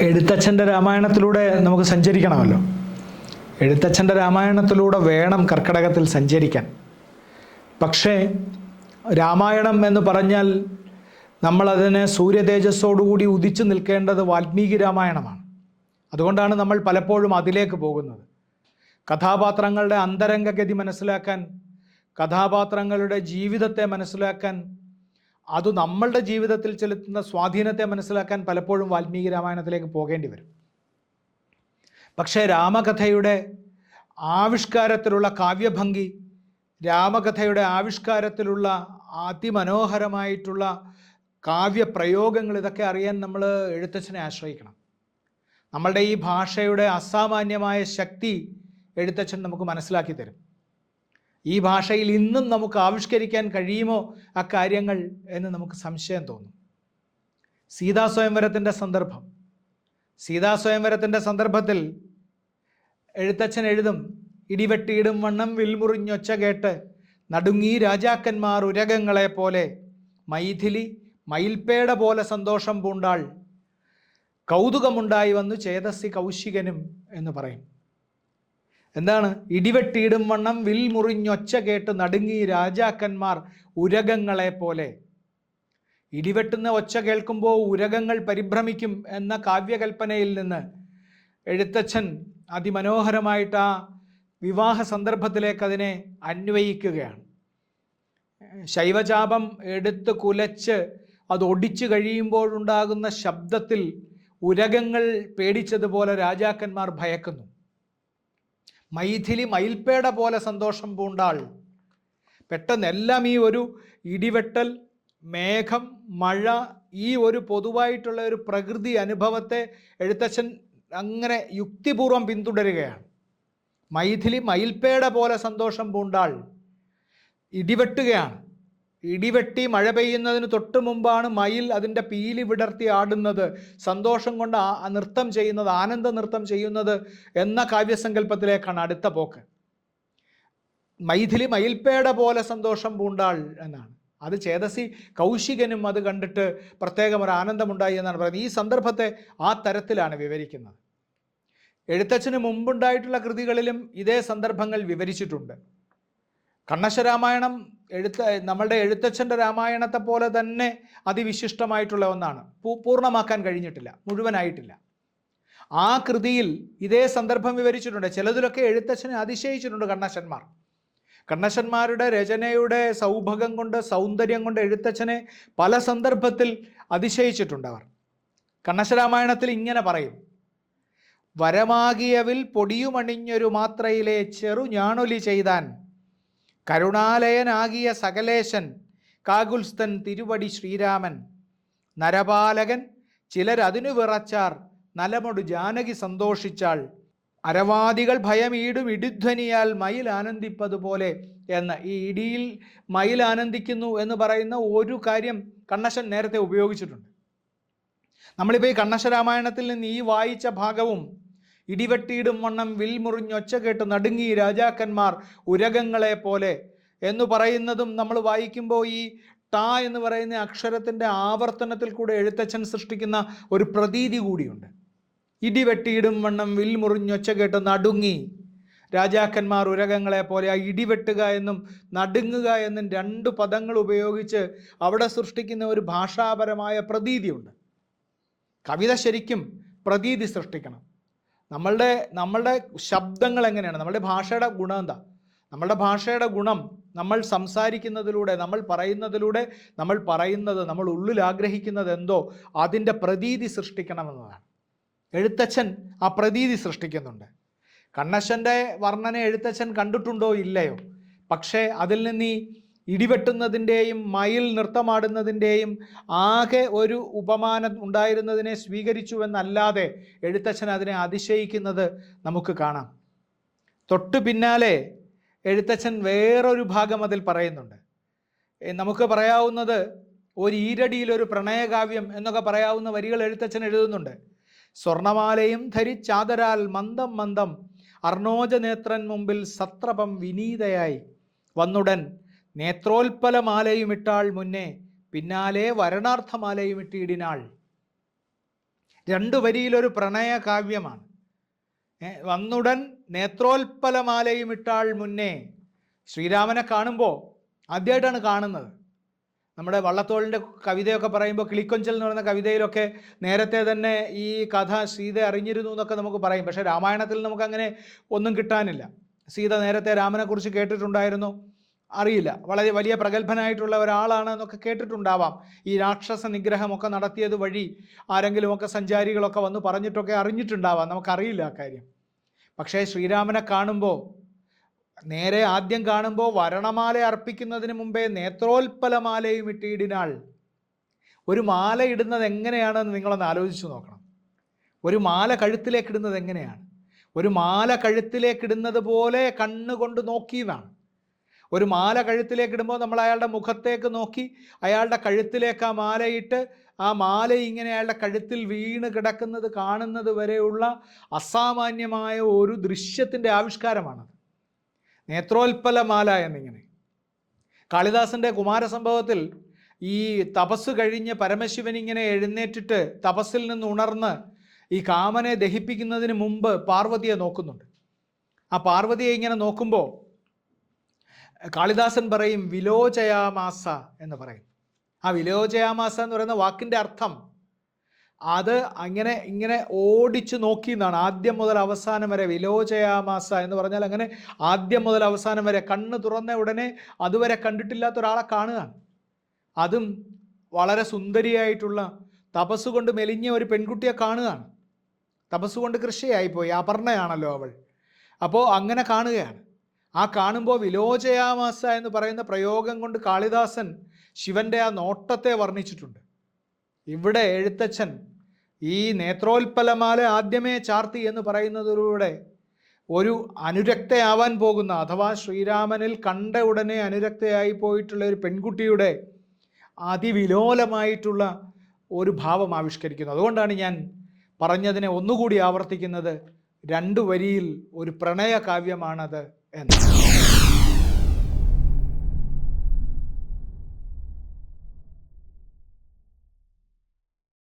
എഴുത്തച്ഛന്റെ രാമായണത്തിലൂടെ നമുക്ക് സഞ്ചരിക്കണമല്ലോ. എഴുത്തച്ഛന്റെ രാമായണത്തിലൂടെ വേണം കർക്കടകത്തിൽ സഞ്ചരിക്കാൻ. പക്ഷേ രാമായണം എന്ന് പറഞ്ഞാൽ നമ്മളതിനെ സൂര്യതേജസ്സോടുകൂടി ഉദിച്ചു നിൽക്കേണ്ടത് വാൽമീകി രാമായണമാണ്. അതുകൊണ്ടാണ് നമ്മൾ പലപ്പോഴും അതിലേക്ക് പോകുന്നത്. കഥാപാത്രങ്ങളുടെ അന്തരംഗഗതി മനസ്സിലാക്കാൻ കഥാപാത്രങ്ങളുടെ ജീവിതത്തെ മനസ്സിലാക്കാൻ അത് നമ്മളുടെ ജീവിതത്തിൽ ചെലുത്തുന്ന സ്വാധീനത്തെ മനസ്സിലാക്കാൻ പലപ്പോഴും വാൽമീകി രാമായണത്തിലേക്ക് പോകേണ്ടി വരും. പക്ഷേ രാമകഥയുടെ ആവിഷ്കാരത്തിലുള്ള കാവ്യഭംഗി രാമകഥയുടെ ആവിഷ്കാരത്തിലുള്ള അതിമനോഹരമായിട്ടുള്ള കാവ്യപ്രയോഗങ്ങൾ ഇതൊക്കെ അറിയാൻ നമ്മൾ എഴുത്തച്ഛനെ ആശ്രയിക്കണം. നമ്മളുടെ ഈ ഭാഷയുടെ അസാമാന്യമായ ശക്തി എഴുത്തച്ഛൻ നമുക്ക് മനസ്സിലാക്കി തരും. ഈ ഭാഷയിൽ ഇന്നും നമുക്ക് ആവിഷ്കരിക്കാൻ കഴിയുമോ ആ കാര്യങ്ങൾ എന്ന് നമുക്ക് സംശയം തോന്നും. സീതാ സ്വയംവരത്തിന്റെ സന്ദർഭം. സീതാ സ്വയംവരത്തിന്റെ സന്ദർഭത്തിൽ എഴുത്തച്ഛൻ എഴുതും ഇടിവെട്ടിയിടും വണ്ണം വിൽമുറിഞ്ഞൊച്ച കേട്ട് നടുങ്ങി രാജാക്കന്മാർ ഉരകങ്ങളെ പോലെ മൈഥിലി മയിൽപ്പേട പോലെ സന്തോഷം പൂണ്ടാൾ കൗതുകമുണ്ടായി വന്നു ചേതസ്സി കൗശികനും എന്ന് പറയും. എന്താണ്? ഇടിവെട്ടിയിടും വണ്ണം വിൽ മുറിഞ്ഞൊച്ച കേട്ട് നടുങ്ങി രാജാക്കന്മാർ ഉരകങ്ങളെ പോലെ. ഇടിവെട്ടുന്ന ഒച്ച കേൾക്കുമ്പോൾ ഉരകങ്ങൾ പരിഭ്രമിക്കും എന്ന കാവ്യകൽപ്പനയിൽ നിന്ന് എഴുത്തച്ഛൻ അതിമനോഹരമായിട്ട് ആ വിവാഹ സന്ദർഭത്തിലേക്ക് അതിനെ അന്വയിക്കുകയാണ്. ശൈവചാപം എടുത്ത് കുലച്ച് അത് ഒടിച്ചു കഴിയുമ്പോഴുണ്ടാകുന്ന ശബ്ദത്തിൽ ഉരകങ്ങൾ പേടിച്ചതുപോലെ രാജാക്കന്മാർ ഭയക്കുന്നു. മൈഥിലി മയിൽപ്പേട പോലെ സന്തോഷം പൂണ്ടാൾ. പെട്ടെന്ന് എല്ലാം ഈ ഒരു ഇടിവെട്ടൽ മേഘം മഴ ഈ ഒരു പൊതുവായിട്ടുള്ള ഒരു പ്രകൃതി അനുഭവത്തെ എഴുത്തച്ഛൻ അങ്ങനെ യുക്തിപൂർവം പിന്തുടരുകയാണ്. മൈഥിലി മയിൽപ്പേട പോലെ സന്തോഷം പൂണ്ടാൾ. ഇടിവെട്ടുകയാണ്. ഇടിവെട്ടി മഴ പെയ്യുന്നതിന് തൊട്ട് മുമ്പാണ് മയിൽ അതിന്റെ പീലി വിടർത്തി ആടുന്നത്. സന്തോഷം കൊണ്ട് നൃത്തം ചെയ്യുന്നത് ആനന്ദ നൃത്തം ചെയ്യുന്നത് എന്ന കാവ്യസങ്കല്പത്തിലേക്കാണ് അടുത്ത പോക്ക്. മൈഥിലി മയിൽപ്പേട പോലെ സന്തോഷം പൂണ്ടാൾ എന്നാണ്. അത് ചേതസി കൗശികനും അത് കണ്ടിട്ട് പ്രത്യേകം ഒരു ആനന്ദമുണ്ടായി എന്നാണ് പറയുന്നത്. ഈ സന്ദർഭത്തെ ആ തരത്തിലാണ് വിവരിക്കുന്നത്. എഴുത്തച്ഛന് മുമ്പുണ്ടായിട്ടുള്ള കൃതികളിലും ഇതേ സന്ദർഭങ്ങൾ വിവരിച്ചിട്ടുണ്ട്. കണ്ണശരാമായണം എഴുത്ത നമ്മളുടെ എഴുത്തച്ഛന്റെ രാമായണത്തെ പോലെ തന്നെ അതിവിശിഷ്ടമായിട്ടുള്ള ഒന്നാണ്. പൂർണമാക്കാൻ കഴിഞ്ഞിട്ടില്ല മുഴുവനായിട്ടില്ല. ആ കൃതിയിൽ ഇതേ സന്ദർഭം വിവരിച്ചിട്ടുണ്ട്. ചിലതിലൊക്കെ എഴുത്തച്ഛനെ അതിശയിച്ചിട്ടുണ്ട് കണ്ണശന്മാർ കണ്ണശന്മാരുടെ രചനയുടെ സൗഭഗം കൊണ്ട് സൗന്ദര്യം കൊണ്ട് എഴുത്തച്ഛനെ പല സന്ദർഭത്തിൽ അതിശയിച്ചിട്ടുണ്ട് അവർ. കണ്ണശരാമായണത്തിൽ ഇങ്ങനെ പറയും. വരമാകിയവിൽ പൊടിയുമണിഞ്ഞൊരു മാത്രയിലെ ചെറു ഞാണൊലി ചെയ്താൻ കരുണാലയനാകിയ സകലേശൻ കാകുൽസ്തൻ തിരുവടി ശ്രീരാമൻ. നരപാലകൻ ചിലരതിനു വിറച്ചാർ നലമൊടു ജാനകി സന്തോഷിച്ചാൾ. അരവാദികൾ ഭയമീടും ഇടിധ്വനിയാൽ മയിൽ ആനന്ദിപ്പതുപോലെ എന്ന് ഈ ഇടിയിൽ മയിൽ ആനന്ദിക്കുന്നു എന്ന് പറയുന്ന ഒരു കാര്യം കണ്ണശൻ നേരത്തെ ഉപയോഗിച്ചിട്ടുണ്ട്. നമ്മളിപ്പോൾ ഈ കണ്ണശ രാമായണത്തിൽ നിന്ന് ഈ വായിച്ച ഭാഗവും ഇടിവെട്ടിയിടും വണ്ണം വിൽമുറിഞ്ഞൊച്ച കേട്ട് നടുങ്ങി രാജാക്കന്മാർ ഉരകങ്ങളെ പോലെ. എന്ന് പറയുന്നതും നമ്മൾ വായിക്കുമ്പോൾ ഈ ട എന്ന് പറയുന്ന അക്ഷരത്തിന്റെ ആവർത്തനത്തിൽ കൂടെ എഴുത്തച്ഛൻ സൃഷ്ടിക്കുന്ന ഒരു പ്രതീതി കൂടിയുണ്ട്. ഇടിവെട്ടിയിടും വണ്ണം വിൽമുറിഞ്ഞൊച്ച കേട്ട് നടുങ്ങി. രാജാക്കന്മാർ ഉരകങ്ങളെ പോലെ ആ ഇടിവെട്ടുക എന്നും നടുങ്ങുക എന്നും രണ്ട് പദങ്ങൾ ഉപയോഗിച്ച് അവിടെ സൃഷ്ടിക്കുന്ന ഒരു ഭാഷാപരമായ പ്രതീതിയുണ്ട്. കവിത ശരിക്കും പ്രതീതി സൃഷ്ടിക്കണം. നമ്മളുടെ നമ്മളുടെ ശബ്ദങ്ങൾ എങ്ങനെയാണ്? നമ്മളുടെ ഭാഷയുടെ ഗുണം എന്താ? നമ്മളുടെ ഭാഷയുടെ ഗുണം നമ്മൾ സംസാരിക്കുന്നതിലൂടെ നമ്മൾ പറയുന്നതിലൂടെ നമ്മൾ പറയുന്നത് നമ്മൾ ഉള്ളിൽ ആഗ്രഹിക്കുന്നത് എന്തോ അതിന്റെ പ്രതീതി സൃഷ്ടിക്കണമെന്നതാണ്. എഴുത്തച്ഛൻ ആ പ്രതീതി സൃഷ്ടിക്കുന്നുണ്ട്. കണ്ണശന്റെ വർണന എഴുത്തച്ഛൻ കണ്ടിട്ടുണ്ടോ ഇല്ലയോ? പക്ഷേ അതിൽ നിന്ന് ഈ ഇടിവെട്ടുന്നതിന്റെയും മയിൽ നൃത്തമാടുന്നതിന്റെയും ആകെ ഒരു ഉപമാനം ഉണ്ടായിരുന്നതിനെ സ്വീകരിച്ചു എന്നല്ലാതെ എഴുത്തച്ഛൻ അതിനെ അതിശയിക്കുന്നത് നമുക്ക് കാണാം. തൊട്ടു പിന്നാലെ എഴുത്തച്ഛൻ വേറൊരു ഭാഗം അതിൽ പറയുന്നുണ്ട്. നമുക്ക് പറയാവുന്നത് ഒരു ഈരടിയിൽ ഒരു പ്രണയകാവ്യം എന്നൊക്കെ പറയാവുന്ന വരികൾ എഴുത്തച്ഛൻ എഴുതുന്നുണ്ട്. സ്വർണമാലയും ധരിച്ചാതരാൽ മന്ദം മന്ദം അർണോജനേത്രൻ മുമ്പിൽ സത്രപം വിനീതയായി. വന്നുടൻ നേത്രോൽപ്പലമാലയും ഇട്ടാൾ മുന്നേ പിന്നാലെ വരണാർത്ഥമാലയും ഇട്ടിടിനാൾ രണ്ടു വരിയിലൊരു പ്രണയ കാവ്യമാണ് വന്നുടൻ നേത്രോൽപ്പലമാലയും ഇട്ടാൾ മുന്നേ ശ്രീരാമനെ കാണുമ്പോൾ ആദ്യമായിട്ടാണ് കാണുന്നത്. നമ്മുടെ വള്ളത്തോളിന്റെ കവിതയൊക്കെ പറയുമ്പോൾ കിളിക്കൊഞ്ചൽ എന്ന് പറയുന്ന കവിതയിലൊക്കെ നേരത്തെ തന്നെ ഈ കഥ സീത അറിഞ്ഞിരുന്നു എന്നൊക്കെ നമുക്ക് പറയും. പക്ഷേ രാമായണത്തിൽ നമുക്കങ്ങനെ ഒന്നും കിട്ടാനില്ല. സീത നേരത്തെ രാമനെക്കുറിച്ച് കേട്ടിട്ടുണ്ടായിരുന്നു. അറിയില്ല. വളരെ വലിയ പ്രഗത്ഭനായിട്ടുള്ള ഒരാളാണ് എന്നൊക്കെ കേട്ടിട്ടുണ്ടാവാം. ഈ രാക്ഷസ നിഗ്രഹമൊക്കെ നടത്തിയത് വഴി ആരെങ്കിലുമൊക്കെ സഞ്ചാരികളൊക്കെ വന്ന് പറഞ്ഞിട്ടൊക്കെ അറിഞ്ഞിട്ടുണ്ടാവാം. നമുക്കറിയില്ല ആ കാര്യം. പക്ഷേ ശ്രീരാമനെ കാണുമ്പോൾ നേരെ ആദ്യം കാണുമ്പോൾ വരണമാല അർപ്പിക്കുന്നതിന് മുമ്പേ നേത്രോൽപ്പലമാലയും ഇട്ടിയിടിനാൾ ഒരു മാല ഇടുന്നത് എങ്ങനെയാണെന്ന് നിങ്ങളൊന്ന് ആലോചിച്ച് നോക്കണം. ഒരു മാല കഴുത്തിലേക്ക് ഇടുന്നത് എങ്ങനെയാണ്? ഒരു മാല കഴുത്തിലേക്ക് ഇടുന്നത് പോലെ കണ്ണുകൊണ്ട് നോക്കിയതാണ്. ഒരു മാല കഴുത്തിലേക്ക് ഇടുമ്പോൾ നമ്മൾ അയാളുടെ മുഖത്തേക്ക് നോക്കി അയാളുടെ കഴുത്തിലേക്ക് ആ മാലയിട്ട് ആ മാല ഇങ്ങനെ അയാളുടെ കഴുത്തിൽ വീണ് കിടക്കുന്നത് കാണുന്നത് വരെയുള്ള അസാമാന്യമായ ഒരു ദൃശ്യത്തിന്റെ ആവിഷ്കാരമാണത് നേത്രോൽപ്പല മാല എന്നിങ്ങനെ. കാളിദാസന്റെ കുമാരസംഭവത്തിൽ ഈ തപസ് കഴിഞ്ഞ് പരമശിവൻ ഇങ്ങനെ എഴുന്നേറ്റിട്ട് തപസ്സിൽ നിന്ന് ഉണർന്ന് ഈ കാമനെ ദഹിപ്പിക്കുന്നതിന് മുമ്പ് പാർവതിയെ നോക്കുന്നുണ്ട്. ആ പാർവതിയെ ഇങ്ങനെ നോക്കുമ്പോൾ കാളിദാസൻ പറയും വിലോചയാമാസ എന്ന് പറയും. ആ വിലോചയാമാസ എന്ന് പറയുന്ന വാക്കിന്റെ അർത്ഥം അത് അങ്ങനെ ഇങ്ങനെ ഓടിച്ചു നോക്കി എന്നാണ് ആദ്യം മുതൽ അവസാനം വരെ വിലോചയാമാസ എന്ന് പറഞ്ഞാൽ അങ്ങനെ ആദ്യം മുതൽ അവസാനം വരെ കണ്ണ് തുറന്ന ഉടനെ അതുവരെ കണ്ടിട്ടില്ലാത്ത ഒരാളെ കാണുകയാണ്. അതും വളരെ സുന്ദരിയായിട്ടുള്ള തപസ് കൊണ്ട് മെലിഞ്ഞ ഒരു പെൺകുട്ടിയെ കാണുകയാണ്. തപസ് കൊണ്ട് കൃഷിയായിപ്പോയി അപർണയാണല്ലോ അവൾ. അപ്പോൾ അങ്ങനെ കാണുകയാണ്. ആ കാണുമ്പോൾ വിലോചയാമാസ എന്ന് പറയുന്ന പ്രയോഗം കൊണ്ട് കാളിദാസൻ ശിവന്റെ ആ നോട്ടത്തെ വർണിച്ചിട്ടുണ്ട്. ഇവിടെ എഴുത്തച്ഛൻ ഈ നേത്രോൽപ്പലമാല ആദ്യമേ ചാർത്തി എന്ന് പറയുന്നതിലൂടെ ഒരു അനുരക്തയാവാൻ പോകുന്ന അഥവാ ശ്രീരാമനിൽ കണ്ട ഉടനെ അനുരക്തയായി പോയിട്ടുള്ള ഒരു പെൺകുട്ടിയുടെ അതിവിലോലമായിട്ടുള്ള ഒരു ഭാവം ആവിഷ്കരിക്കുന്നു. അതുകൊണ്ടാണ് ഞാൻ പറഞ്ഞതിനെ ഒന്നുകൂടി ആവർത്തിക്കുന്നത്. രണ്ടു വരിയിൽ ഒരു പ്രണയ കാവ്യമാണത് എന്ന്